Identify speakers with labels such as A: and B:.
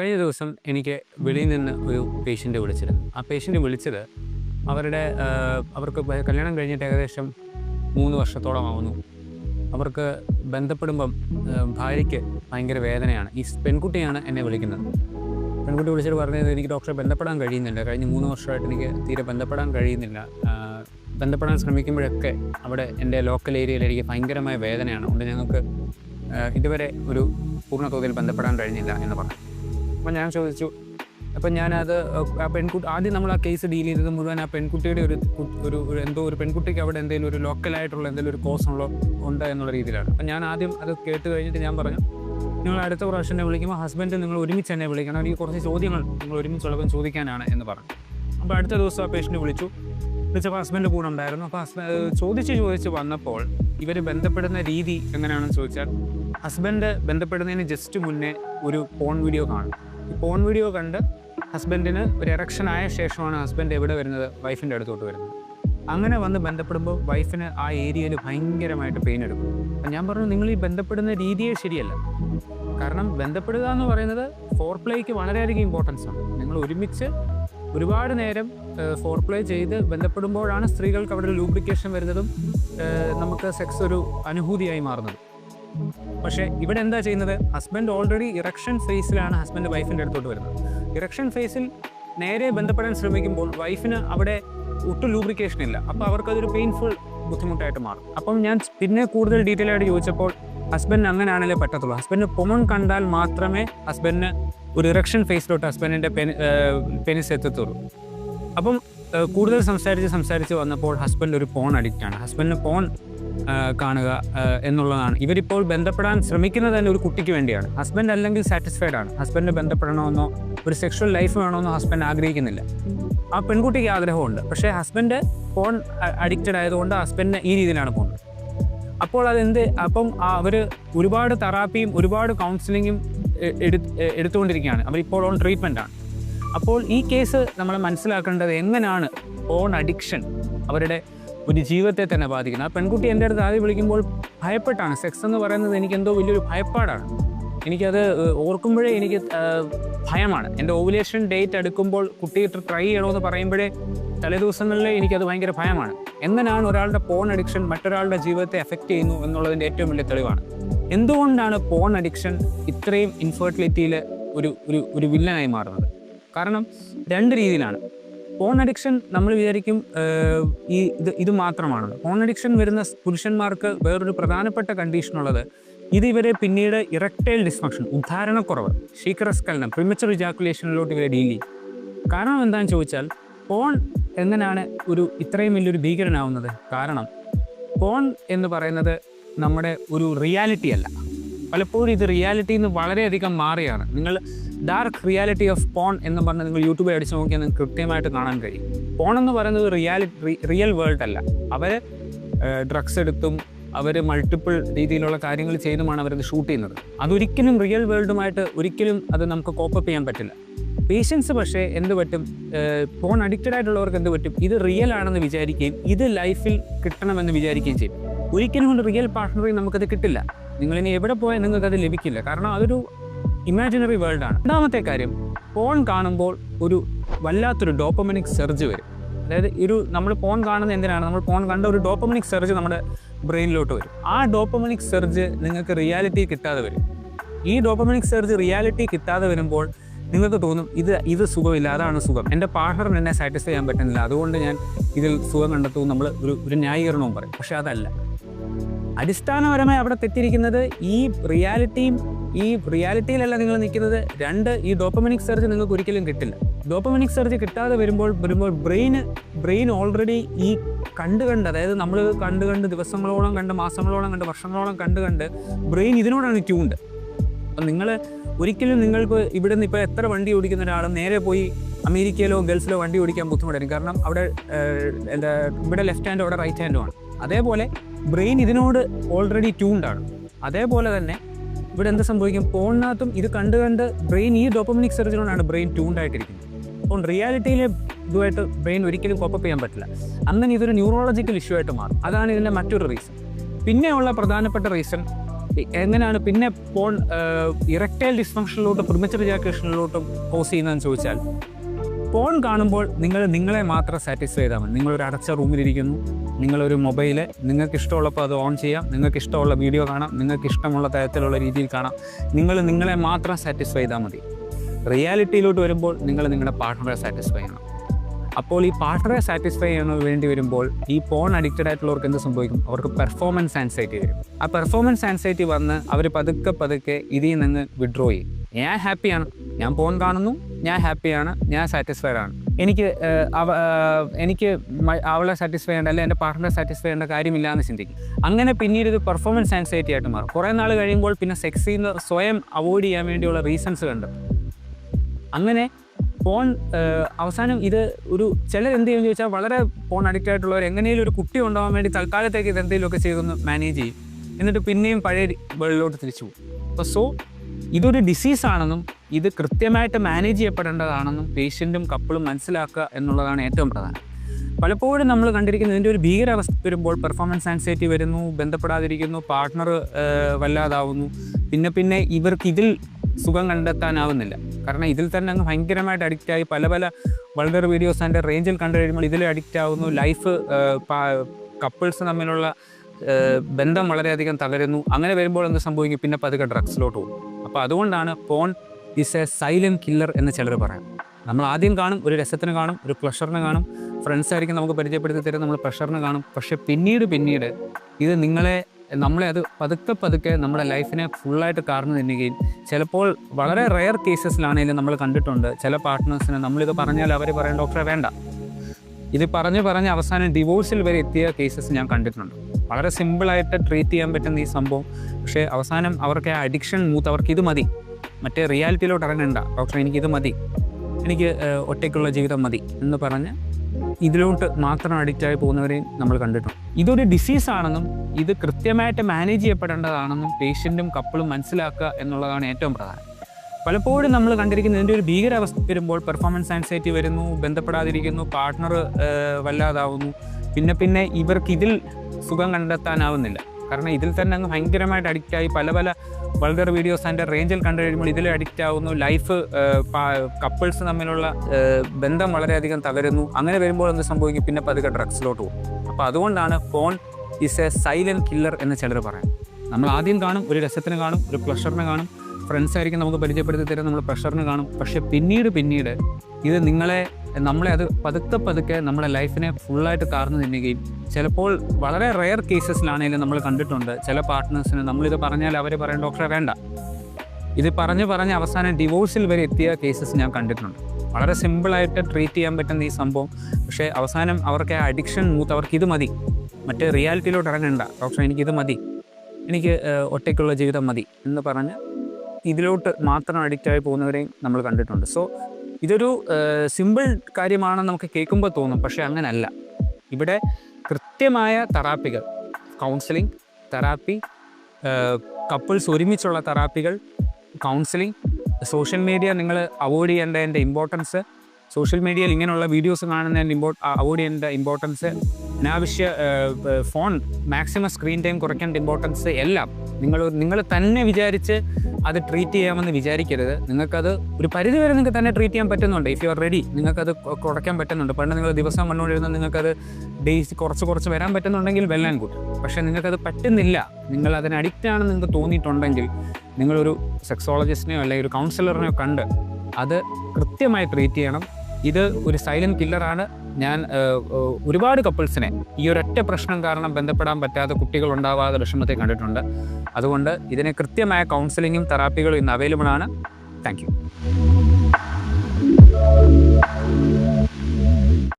A: കഴിഞ്ഞ ദിവസം എനിക്ക് വെളിയിൽ നിന്ന് ഒരു പേഷ്യന്റ് വിളിച്ചിരുന്നു. ആ പേഷ്യന്റ് വിളിച്ചത് അവരുടെ അവർക്ക് കല്യാണം കഴിഞ്ഞിട്ട് ഏകദേശം മൂന്ന് വർഷത്തോളം ആവുന്നു അവർക്ക് ബന്ധപ്പെടുമ്പം ഭാര്യയ്ക്ക് ഭയങ്കര വേദനയാണ്. ഈ പെൺകുട്ടിയാണ് എന്നെ വിളിക്കുന്നത്. പെൺകുട്ടി വിളിച്ചിട്ട് പറഞ്ഞത് എനിക്ക് ഡോക്ടറെ ബന്ധപ്പെടാൻ കഴിയുന്നില്ല. കഴിഞ്ഞ മൂന്ന് വർഷമായിട്ട് എനിക്ക് തീരെ ബന്ധപ്പെടാൻ കഴിയുന്നില്ല. ബന്ധപ്പെടാൻ ശ്രമിക്കുമ്പോഴൊക്കെ അവിടെ എന്റെ ലോക്കൽ ഏരിയയിൽ എനിക്ക് ഭയങ്കരമായ വേദനയാണ്. അതുകൊണ്ട് ഞങ്ങൾക്ക് ഇതുവരെ ഒരു പൂർണ തോതിൽ ബന്ധപ്പെടാൻ കഴിഞ്ഞില്ല എന്ന് പറഞ്ഞു. അപ്പം ഞാൻ ചോദിച്ചു. അപ്പം ഞാനത് ആ പെൺകുട്ടി ആദ്യം നമ്മൾ ആ കേസ് ഡീൽ ചെയ്തത് മുഴുവൻ ആ പെൺകുട്ടിയുടെ ഒരു ഒരു എന്തോ ഒരു പെൺകുട്ടിക്ക് അവിടെ എന്തെങ്കിലും ഒരു ലോക്കലായിട്ടുള്ള എന്തെങ്കിലും ഒരു കോഴ്സ് ഉള്ള ഉണ്ട് എന്നുള്ള രീതിയിലാണ്. അപ്പം ഞാൻ ആദ്യം അത് കേട്ട് കഴിഞ്ഞിട്ട് ഞാൻ പറഞ്ഞു നിങ്ങൾ അടുത്ത പ്രാവശ്യം എന്നെ വിളിക്കുമ്പോൾ ഹസ്ബൻഡ് നിങ്ങൾ ഒരുമിച്ച് എന്നെ വിളിക്കണം. എനിക്ക് കുറച്ച് ചോദ്യങ്ങൾ നിങ്ങൾ ഒരുമിച്ചുള്ളപ്പം ചോദിക്കാനാണ് എന്ന് പറഞ്ഞു. അപ്പോൾ അടുത്ത ദിവസം ആ പേഷ്യന്റ് വിളിച്ചു. വിളിച്ചപ്പോൾ ഹസ്ബൻഡ് കൂടെ ഉണ്ടായിരുന്നു. അപ്പോൾ ഹസ്ബൻഡ് ചോദിച്ച് ചോദിച്ച് വന്നപ്പോൾ ഇവർ ബന്ധപ്പെടുന്ന രീതി എങ്ങനെയാണെന്ന് ചോദിച്ചാൽ ഹസ്ബൻഡ് ബന്ധപ്പെടുന്നതിന് ജസ്റ്റ് മുന്നേ ഒരു ഫോൺ വീഡിയോ കാണും പോൺ വീഡിയോ കണ്ട് ഹസ്ബൻഡിന് ഒരു എറക്ഷൻ ആയ ശേഷമാണ് ഹസ്ബൻഡ് എവിടെ വരുന്നത് വൈഫിന്റെ അടുത്തോട്ട് വരുന്നത്. അങ്ങനെ വന്ന് ബന്ധപ്പെടുമ്പോൾ വൈഫിന് ആ ഏരിയയിൽ ഭയങ്കരമായിട്ട് പെയിൻ എടുക്കും. അപ്പം ഞാൻ പറഞ്ഞു നിങ്ങൾ ഈ ബന്ധപ്പെടുന്ന രീതിയെ ശരിയല്ല. കാരണം ബന്ധപ്പെടുക എന്ന് പറയുന്നത് ഫോർ പ്ലേക്ക് വളരെയധികം ഇമ്പോർട്ടൻസ് ആണ്. നിങ്ങൾ ഒരുമിച്ച് ഒരുപാട് നേരം ഫോർ പ്ലേ ചെയ്ത് ബന്ധപ്പെടുമ്പോഴാണ് സ്ത്രീകൾക്ക് അവിടെ ലൂബ്രിക്കേഷൻ വരുന്നതും നമുക്ക് സെക്സ് ഒരു അനുഭൂതിയായി മാറുന്നത്. പക്ഷേ ഇവിടെ എന്താ ചെയ്യുന്നത് ഹസ്ബൻഡ് ഓൾറെഡി ഇറക്ഷൻ ഫേസിലാണ് ഹസ്ബൻഡ് വൈഫിന്റെ അടുത്തോട്ട് വരുന്നത്. ഇറക്ഷൻ ഫേസിൽ നേരെ ബന്ധപ്പെടാൻ ശ്രമിക്കുമ്പോൾ വൈഫിന് അവിടെ ഒട്ടും ലൂബ്രിക്കേഷൻ ഇല്ല. അപ്പോൾ അവർക്കതൊരു പെയിൻഫുൾ ബുദ്ധിമുട്ടായിട്ട് മാറും. അപ്പം ഞാൻ പിന്നെ കൂടുതൽ ഡീറ്റെയിൽ ആയിട്ട് ചോദിച്ചപ്പോൾ ഹസ്ബൻഡ് അങ്ങനെയാണല്ലേ പറ്റത്തുള്ളൂ. ഹസ്ബൻഡ് പൊമൺ കണ്ടാൽ മാത്രമേ ഹസ്ബൻഡിന് ഒരു ഇറക്ഷൻ ഫേസിലോട്ട് ഹസ്ബൻഡിന്റെ പെനി പെനിസ് എത്തത്തുള്ളൂ. അപ്പം കൂടുതൽ സംസാരിച്ച് സംസാരിച്ച് വന്നപ്പോൾ ഹസ്ബൻഡ് ഒരു പോൺ അഡിക്റ്റാണ് ഹസ്ബൻഡിന് ഏഹ്, കാണുക എന്നുള്ളതാണ്. ഇവരിപ്പോൾ ബന്ധപ്പെടാൻ ശ്രമിക്കുന്നത് തന്നെ ഒരു കുട്ടിക്ക് വേണ്ടിയാണ്. ഹസ്ബൻഡ് അല്ലെങ്കിൽ സാറ്റിസ്ഫൈഡ് ആണ്. ഹസ്ബൻഡ് ബന്ധപ്പെടണമെന്നോ ഒരു സെക്ഷൽ ലൈഫ് വേണമെന്നോ ഹസ്ബൻഡ് ആഗ്രഹിക്കുന്നില്ല. ആ പെൺകുട്ടിക്ക് ആഗ്രഹമുണ്ട്. പക്ഷേ ഹസ്ബൻഡ് ഫോൺ അഡിക്റ്റഡ് ആയതുകൊണ്ട് ഹസ്ബൻഡിന് ഈ രീതിയിലാണ് പോകുന്നത്. അപ്പോൾ അതെന്ത് അപ്പം അവർ ഒരുപാട് തെറാപ്പിയും ഒരുപാട് കൗൺസിലിങ്ങും എടുത്തുകൊണ്ടിരിക്കുകയാണ്. അവരിപ്പോൾ ഓൺ ട്രീറ്റ്മെന്റ് ആണ്. അപ്പോൾ ഈ കേസ് നമ്മൾ മനസ്സിലാക്കേണ്ടത് എങ്ങനെയാണ് ഓൺ അഡിക്ഷൻ അവരുടെ ഒരു ജീവിതത്തെ തന്നെ ബാധിക്കുന്നത് ആ പെൺകുട്ടി എന്റെ അടുത്ത് ആദ്യം വിളിക്കുമ്പോൾ ഭയപ്പെട്ടാണ്. സെക്സ് എന്ന് പറയുന്നത് എനിക്ക് എന്തോ വലിയൊരു ഭയപ്പാടാണ്. എനിക്കത് ഓർക്കുമ്പോഴേ എനിക്ക് ഭയമാണ്. എന്റെ ഓവുലേഷൻ ഡേറ്റ് അടുക്കുമ്പോൾ കുട്ടി ട്രൈ ചെയ്യണമെന്ന് പറയുമ്പോഴേ തലേദിവസങ്ങളിലെ എനിക്കത് ഭയങ്കര ഭയമാണ്. എങ്ങനെയാണ് ഒരാളുടെ പോൺ അഡിക്ഷൻ മറ്റൊരാളുടെ ജീവിതത്തെ എഫക്റ്റ് ചെയ്യുന്നു എന്നുള്ളതിന്റെ ഏറ്റവും വലിയ തെളിവാണ്. എന്തുകൊണ്ടാണ് പോൺ അഡിക്ഷൻ ഇത്രയും ഇൻഫെർട്ടിലിറ്റിയിൽ ഒരു ഒരു ഒരു വില്ലനായി മാറുന്നത്? കാരണം രണ്ട് രീതിയിലാണ്. പോൺ അഡിക്ഷൻ നമ്മൾ വിചാരിക്കും ഈ ഇത് ഇത് മാത്രമാണ് പോൺ അഡിക്ഷൻ വരുന്ന പുരുഷന്മാർക്ക് വേറൊരു പ്രധാനപ്പെട്ട കണ്ടീഷൻ ഉള്ളത് ഇത് ഇവരെ പിന്നീട് ഇറക്ടൈൽ ഡിസ്ഫങ്ഷൻ ഉദ്ധാരണക്കുറവ് ശീക്രസ്കലനം പ്രിമച്ചർ ഇജാക്കുലേഷനിലോട്ട് ഇവരെ ഡീൽ ചെയ്യും. കാരണം എന്താണെന്ന് ചോദിച്ചാൽ പോൺ എങ്ങനെയാണ് ഒരു ഇത്രയും വലിയൊരു ഭീകരനാവുന്നത്? കാരണം പോൺ എന്ന് പറയുന്നത് നമ്മുടെ ഒരു റിയാലിറ്റി അല്ല. പലപ്പോഴും ഇത് റിയാലിറ്റിയിൽ നിന്ന് വളരെയധികം മാറിയാണ്. നിങ്ങൾ ഡാർക്ക് റിയാലിറ്റി ഓഫ് പോൺ എന്ന് പറഞ്ഞ് നിങ്ങൾ യൂട്യൂബിൽ അടിച്ച് നോക്കിയാൽ നിങ്ങൾക്ക് കൃത്യമായിട്ട് കാണാൻ കഴിയും. പോൺ എന്ന് പറയുന്നത് റിയാലിറ്റി റിയൽ വേൾഡ് അല്ല. അവർ ഡ്രഗ്സ് എടുത്തും അവർ മൾട്ടിപ്പിൾ രീതിയിലുള്ള കാര്യങ്ങൾ ചെയ്തുമാണ് അവരത് ഷൂട്ട് ചെയ്യുന്നത്. അതൊരിക്കലും റിയൽ വേൾഡുമായിട്ട് ഒരിക്കലും അത് നമുക്ക് കോപ്പപ്പ് ചെയ്യാൻ പറ്റില്ല. പേഷ്യൻസ് പക്ഷേ എന്ത് പറ്റും? ഫോൺ അഡിക്റ്റഡ് ആയിട്ടുള്ളവർക്ക് എന്ത് പറ്റും? ഇത് റിയൽ ആണെന്ന് വിചാരിക്കുകയും ഇത് ലൈഫിൽ കിട്ടണമെന്ന് വിചാരിക്കുകയും ചെയ്യും. ഒരിക്കലും ഒരു റിയൽ പാർട്ട്ണറിൽ നമുക്കത് കിട്ടില്ല. നിങ്ങളിനി എവിടെ പോയാൽ നിങ്ങൾക്കത് ലഭിക്കില്ല. കാരണം അതൊരു ഇമാജിനറി വേൾഡ് ആണ്. രണ്ടാമത്തെ കാര്യം ഫോൺ കാണുമ്പോൾ ഒരു വല്ലാത്തൊരു ഡോപ്പമിനിക് സെർജ് വരും. അതായത് ഒരു നമ്മൾ ഫോൺ കാണുന്നത് എന്തിനാണ്? നമ്മൾ ഫോൺ കണ്ട ഒരു ഡോപ്പമിനിക് സെർജ് നമ്മുടെ ബ്രെയിനിലോട്ട് വരും. ആ ഡോപ്പമിനിക് സെർജ് നിങ്ങൾക്ക് റിയാലിറ്റി കിട്ടാതെ വരും. ഈ ഡോപ്പമിനിക് സെർജ് റിയാലിറ്റി കിട്ടാതെ വരുമ്പോൾ നിങ്ങൾക്ക് തോന്നും ഇത് ഇത് സുഖമില്ല അതാണ് സുഖം. എന്റെ പാർട്ണറിന് എന്നെ സാറ്റിസ്ഫൈ ചെയ്യാൻ പറ്റുന്നില്ല. അതുകൊണ്ട് ഞാൻ ഇതിൽ സുഖം കണ്ടെത്തും നമ്മൾ ഒരു ഒരു ന്യായീകരണവും പറയും. പക്ഷേ അതല്ല. അടിസ്ഥാനപരമായി അവിടെ തെറ്റിരിക്കുന്നത് ഈ റിയാലിറ്റിയും ഈ റിയാലിറ്റിയിലല്ല നിങ്ങൾ നിൽക്കുന്നത്. രണ്ട് ഈ ഡോപ്പമിനിക് സർജ് നിങ്ങൾക്ക് ഒരിക്കലും കിട്ടില്ല. ഡോപ്പമിനിക് സർജ് കിട്ടാതെ വരുമ്പോൾ വരുമ്പോൾ ബ്രെയിന് ബ്രെയിൻ ഓൾറെഡി ഈ കണ്ട് കണ്ട് അതായത് നമ്മൾ കണ്ട് കണ്ട് ദിവസങ്ങളോളം കണ്ട് മാസങ്ങളോളം കണ്ട് വർഷങ്ങളോളം കണ്ട് കണ്ട് ബ്രെയിൻ ഇതിനോടാണ് ട്യൂണ്ട് അപ്പം നിങ്ങൾ ഒരിക്കലും നിങ്ങൾക്ക് ഇവിടെ നിന്ന് ഇപ്പോൾ എത്ര വണ്ടി ഓടിക്കുന്ന ഒരാളും നേരെ പോയി അമേരിക്കയിലോ ഗൾഫിലോ വണ്ടി ഓടിക്കാൻ ബുദ്ധിമുട്ടായിരിക്കും. കാരണം അവിടെ എന്താ ഇവിടെ ലെഫ്റ്റ് ഹാൻഡോ അവിടെ റൈറ്റ് ഹാൻഡോ ആണ്. അതേപോലെ ബ്രെയിൻ ഇതിനോട് ഓൾറെഡി ട്യൂൺഡാണ് അതേപോലെ തന്നെ ഇവിടെ എന്ത് സംഭവിക്കും? ഫോണിനകത്തും ഇത് കണ്ട് കണ്ട് ബ്രെയിൻ ഈ ഡോപ്പമിനിക് സെർജിനോടാണ് ബ്രെയിൻ ട്യൂൺഡ് ആയിട്ടിരിക്കുന്നത്. അപ്പോൾ റിയാലിറ്റിയിലെ ഇതുമായിട്ട് ബ്രെയിൻ ഒരിക്കലും കോപ്പപ്പ് ചെയ്യാൻ പറ്റില്ല. അങ്ങനെ ഇതൊരു ന്യൂറോളജിക്കൽ ഇഷ്യൂ ആയിട്ട് മാറും. അതാണ് ഇതിന്റെ മറ്റൊരു റീസൺ. പിന്നെയുള്ള പ്രധാനപ്പെട്ട റീസൺ എങ്ങനെയാണ് പിന്നെ ഫോൺ ഇറക്റ്റൈൽ ഡിസ്ഫങ്ഷനിലോട്ട് പ്രിമച്ചർ ജാക്കേഷനിലോട്ടും കോസ് ചെയ്യുന്നതെന്ന് ചോദിച്ചാൽ ഫോൺ കാണുമ്പോൾ നിങ്ങൾ നിങ്ങളെ മാത്രം സാറ്റിസ്ഫൈ ചെയ്താൽ മതി. നിങ്ങളൊരു അടച്ച റൂമിലിരിക്കുന്നു. നിങ്ങളൊരു മൊബൈൽ. നിങ്ങൾക്ക് ഇഷ്ടമുള്ളപ്പോൾ അത് ഓൺ ചെയ്യാം. നിങ്ങൾക്ക് ഇഷ്ടമുള്ള വീഡിയോ കാണാം. നിങ്ങൾക്ക് ഇഷ്ടമുള്ള തരത്തിലുള്ള രീതിയിൽ കാണാം. നിങ്ങൾ നിങ്ങളെ മാത്രം സാറ്റിസ്ഫൈ ചെയ്താൽ മതി. റിയാലിറ്റിയിലോട്ട് വരുമ്പോൾ നിങ്ങൾ നിങ്ങളുടെ പാർട്ട്ണറെ സാറ്റിസ്ഫൈ ചെയ്യണം. അപ്പോൾ ഈ പാർട്ട്ണറെ സാറ്റിസ്ഫൈ ചെയ്യുന്നത് വേണ്ടി വരുമ്പോൾ ഈ ഫോൺ അഡിക്റ്റഡ് ആയിട്ടുള്ളവർക്ക് എന്ത് സംഭവിക്കും? അവർക്ക് പെർഫോമൻസ് ആൻസൈറ്റി വരും. ആ പെർഫോമൻസ് ആൻസൈറ്റി വന്ന് അവർ പതുക്കെ പതുക്കെ ഇതിൽ നിന്ന് വിഡ്രോ ചെയ്യും. ഞാൻ ഹാപ്പിയാണ് ഞാൻ ഫോൺ കാണുന്നു. ഞാൻ ഹാപ്പിയാണ് ഞാൻ സാറ്റിസ്ഫൈഡ് ആണ്. എനിക്ക് അവ എനിക്ക് അവളെ സാറ്റിസ്ഫൈ ചെയ്യേണ്ട അല്ലെങ്കിൽ എന്റെ പാർട്ട്ണറെ സാറ്റിസ്ഫൈ ചെയ്യേണ്ട കാര്യമില്ല എന്ന് ചിന്തിക്കും. അങ്ങനെ പിന്നീട് ഇത് പെർഫോമൻസ് ആൻസൈറ്റി ആയിട്ട് മാറും. കുറേ നാൾ കഴിയുമ്പോൾ പിന്നെ സെക്സിൽ നിന്ന് സ്വയം അവോയ്ഡ് ചെയ്യാൻ വേണ്ടിയുള്ള റീസൺസ് കണ്ടെത്തും അങ്ങനെ ഫോൺ അവസാനം ഇത് ഒരു ചിലർ എന്ത് ചെയ്യുമെന്ന് ചോദിച്ചാൽ വളരെ ഫോൺ അഡിക്റ്റ് ആയിട്ടുള്ളവർ എങ്ങനെയും ഒരു കുട്ടി ഉണ്ടാവാൻ വേണ്ടി തൽക്കാലത്തേക്ക് ഇത് എന്തെങ്കിലുമൊക്കെ ചെയ്തൊന്ന് മാനേജ് ചെയ്യും. എന്നിട്ട് പിന്നെയും പഴയ വേൾഡിലോട്ട് തിരിച്ചു പോകും. അപ്പോൾ സോ ഇതൊരു ഡിസീസ് ആണെന്നും ഇത് കൃത്യമായിട്ട് മാനേജ് ചെയ്യപ്പെടേണ്ടതാണെന്നും പേഷ്യന്റും കപ്പിളും മനസ്സിലാക്കുക എന്നുള്ളതാണ് ഏറ്റവും പ്രധാനം. പലപ്പോഴും നമ്മൾ കണ്ടിരിക്കുന്നത് ഇതിന്റെ ഒരു ഭീകരാവസ്ഥ വരുമ്പോൾ പെർഫോമൻസ് ആൻസൈറ്റി വരുന്നു ബന്ധപ്പെടാതിരിക്കുന്നു പാർട്ട്ണർ വല്ലാതാവുന്നു. പിന്നെ പിന്നെ ഇവർക്ക് ഇതിൽ സുഖം കണ്ടെത്താനാവുന്നില്ല. കാരണം ഇതിൽ തന്നെ അങ്ങ് ഭയങ്കരമായിട്ട് അഡിക്റ്റായി പല പല വളരെ വീഡിയോസ് അതിന്റെ റേഞ്ചിൽ കണ്ടു കഴിയുമ്പോൾ ഇതിൽ അഡിക്റ്റ് ആവുന്നു. ലൈഫ് കപ്പിൾസ് തമ്മിലുള്ള ബന്ധം വളരെയധികം തകരുന്നു. അങ്ങനെ വരുമ്പോൾ എന്ത് സംഭവിക്കും? പിന്നെ പതുക്കെ ഡ്രഗ്സിലോട്ട് പോകും. അപ്പോൾ അതുകൊണ്ടാണ് phone is a silent killer എന്ന് ചിലർ പറയാം. നമ്മൾ ആദ്യം കാണും ഒരു രസത്തിന് കാണും ഒരു പ്ലഷറിന് കാണും. ഫ്രണ്ട്സ് ആയിരിക്കും നമുക്ക് പരിചയപ്പെടുത്തി തരും നമ്മൾ പ്ലഷറിന് കാണും. പക്ഷെ പിന്നീട് പിന്നീട് ഇത് നിങ്ങളെ നമ്മളെ അത് പതുക്കെ പതുക്കെ നമ്മുടെ ലൈഫിനെ ഫുള്ളായിട്ട് കാർന്നു തിന്നുകയും ചിലപ്പോൾ വളരെ റെയർ കേസസിലാണെങ്കിലും നമ്മൾ കണ്ടിട്ടുണ്ട്. ചില പാർട്ട്നേഴ്സിന് നമ്മളിത് പറഞ്ഞാൽ അവർ പറയും ഡോക്ടറെ വേണ്ട. ഇത് പറഞ്ഞ് പറഞ്ഞ് അവസാനം ഡിവോഴ്സിൽ വരെ എത്തിയ കേസസ് ഞാൻ കണ്ടിട്ടുണ്ട്. വളരെ സിമ്പിളായിട്ട് ട്രീറ്റ് ചെയ്യാൻ പറ്റുന്ന ഈ സംഭവം. പക്ഷേ അവസാനം അവർക്ക് ആ അഡിക്ഷൻ മൂത്ത് അവർക്ക് ഇത് മതി. മറ്റേ റിയാലിറ്റിയിലോട്ട് ഇറങ്ങണ്ട. ഡോക്ടർ എനിക്കിത് മതി. എനിക്ക് ഒറ്റയ്ക്കുള്ള ജീവിതം മതി എന്ന് പറഞ്ഞ് ഇതിലോട്ട് മാത്രം അഡിക്റ്റായി പോകുന്നവരെയും നമ്മൾ കണ്ടിട്ടുണ്ട്. ഇതൊരു ഡിസീസാണെന്നും ഇത് കൃത്യമായിട്ട് മാനേജ് ചെയ്യപ്പെടേണ്ടതാണെന്നും പേഷ്യന്റും കപ്പിളും മനസ്സിലാക്കുക എന്നുള്ളതാണ് ഏറ്റവും പ്രധാനം. പലപ്പോഴും നമ്മൾ കണ്ടിരിക്കുന്ന ഇതിന്റെ ഒരു ഭീകരാവസ്ഥ വരുമ്പോൾ പെർഫോമൻസ് ആൻസൈറ്റി വരുന്നു ബന്ധപ്പെടാതിരിക്കുന്നു പാർട്ട്ണർ വല്ലാതാവുന്നു. പിന്നെ പിന്നെ ഇവർക്ക് ഇതിൽ സുഖം കണ്ടെത്താനാവുന്നില്ല. കാരണം ഇതിൽ തന്നെ അങ്ങ് ഭയങ്കരമായിട്ട് അഡിക്റ്റായി പല പല വൾഗർ വീഡിയോസ് എന്റെ റേഞ്ചിൽ കണ്ടു കഴിയുമ്പോൾ ഇതിൽ അഡിക്റ്റ് ആവുന്നു. ലൈഫ് കപ്പിൾസ് തമ്മിലുള്ള ബന്ധം വളരെയധികം തകരുന്നു. അങ്ങനെ വരുമ്പോൾ എന്ത് സംഭവിക്കും? പിന്നെ പതുക്കെ ഡ്രഗ്സിലോട്ട് പോകും. അപ്പോൾ അതുകൊണ്ടാണ് phone is a silent killer എന്ന് ചിലർ പറയാം നമ്മൾ ആദ്യം കാണും ഒരു രസത്തിന് കാണും ഒരു പ്ലഷറിന് കാണും. ഫ്രണ്ട്സ് ആയിരിക്കും നമുക്ക് പരിചയപ്പെടുത്തി തരാൻ നമ്മൾ പ്രഷറിന് കാണും. പക്ഷേ പിന്നീട് പിന്നീട് ഇത് നിങ്ങളെ നമ്മളെ അത് പതുക്കെ പതുക്കെ നമ്മുടെ ലൈഫിനെ ഫുള്ളായിട്ട് കാർന്നു തിന്നുകയും ചിലപ്പോൾ വളരെ റെയർ കേസസിലാണെങ്കിലും നമ്മൾ കണ്ടിട്ടുണ്ട്. ചില പാർട്ട്നേഴ്സിന് നമ്മളിത് പറഞ്ഞാൽ അവർ പറയും ഡോക്ടറെ വേണ്ട. ഇത് പറഞ്ഞ് പറഞ്ഞ് അവസാനം ഡിവോഴ്സിൽ വരെ എത്തിയ കേസസ് ഞാൻ കണ്ടിട്ടുണ്ട്. വളരെ സിമ്പിളായിട്ട് ട്രീറ്റ് ചെയ്യാൻ പറ്റുന്ന ഈ സംഭവം. പക്ഷേ അവസാനം അവർക്ക് ആ അഡിക്ഷൻ മൂത്ത് അവർക്ക് ഇത് മതി. മറ്റേ റിയാലിറ്റിയിലോട്ട് ഇറങ്ങണ്ട. ഡോക്ടർ എനിക്കിത് മതി. എനിക്ക് ഒറ്റയ്ക്കുള്ള ജീവിതം മതി. എന്ന് പറഞ്ഞ് ഇതിലോട്ട് മാത്രം അഡിക്റ്റായി പോകുന്നവരെയും നമ്മൾ കണ്ടിട്ടുണ്ട്. സോ ഇതൊരു സിമ്പിൾ കാര്യമാണെന്ന് നമുക്ക് കേൾക്കുമ്പോൾ തോന്നും പക്ഷേ അങ്ങനല്ല. ഇവിടെ കൃത്യമായ തെറാപ്പികൾ കൗൺസിലിംഗ് തെറാപ്പി കപ്പിൾസ് ഒരുമിച്ചുള്ള തെറാപ്പികൾ കൗൺസിലിംഗ് സോഷ്യൽ മീഡിയ നിങ്ങൾ അവോയ്ഡ് ചെയ്യേണ്ടതിന്റെ ഇമ്പോർട്ടൻസ് സോഷ്യൽ മീഡിയയിൽ ഇങ്ങനെയുള്ള വീഡിയോസ് കാണുന്നതിന്റെ ഇമ്പോ അവോയ്ഡ് ചെയ്യേണ്ട ഇമ്പോർട്ടൻസ് അനാവശ്യ ഫോൺ മാക്സിമം സ്ക്രീൻ ടൈം കുറയ്ക്കേണ്ട ഇമ്പോർട്ടൻസ് എല്ലാം നിങ്ങൾ നിങ്ങൾ തന്നെ വിചാരിച്ച് അത് ട്രീറ്റ് ചെയ്യാമെന്ന് വിചാരിക്കരുത്. നിങ്ങൾക്കത് ഒരു പരിധി വരെ നിങ്ങൾക്ക് തന്നെ ട്രീറ്റ് ചെയ്യാൻ പറ്റുന്നുണ്ട്. ഇഫ് യു ആർ റെഡി നിങ്ങൾക്കത് കുറയ്ക്കാൻ പറ്റുന്നുണ്ട്. പണ്ട് നിങ്ങൾ ദിവസം വന്നുകൊണ്ടിരുന്ന നിങ്ങൾക്കത് ഡേയ്സ് കുറച്ച് കുറച്ച് വരാൻ പറ്റുന്നുണ്ടെങ്കിൽ വെൽ ആൻഡ് ഗുഡ് പക്ഷേ നിങ്ങൾക്കത് പറ്റുന്നില്ല. നിങ്ങൾ അതിന് അഡിക്റ്റ് ആണെന്ന് നിങ്ങൾക്ക് തോന്നിയിട്ടുണ്ടെങ്കിൽ നിങ്ങളൊരു സെക്സോളജിസ്റ്റിനെയോ അല്ലെങ്കിൽ ഒരു കൗൺസിലറിനെയോ കണ്ട് അത് കൃത്യമായി ട്രീറ്റ് ചെയ്യണം. ഇത് ഒരു സൈലന്റ് കില്ലറാണ് ഞാൻ ഒരുപാട് കപ്പിൾസിനെ ഈ ഒരൊറ്റ പ്രശ്നം കാരണം ബന്ധപ്പെടാൻ പറ്റാതെ കുട്ടികൾ ഉണ്ടാവാതെ വിഷമത്തെ കണ്ടിട്ടുണ്ട്. അതുകൊണ്ട് ഇതിന് കൃത്യമായ കൗൺസിലിങ്ങും തെറാപ്പികളും ഇന്ന് അവൈലബിൾ ആണ്. Thank you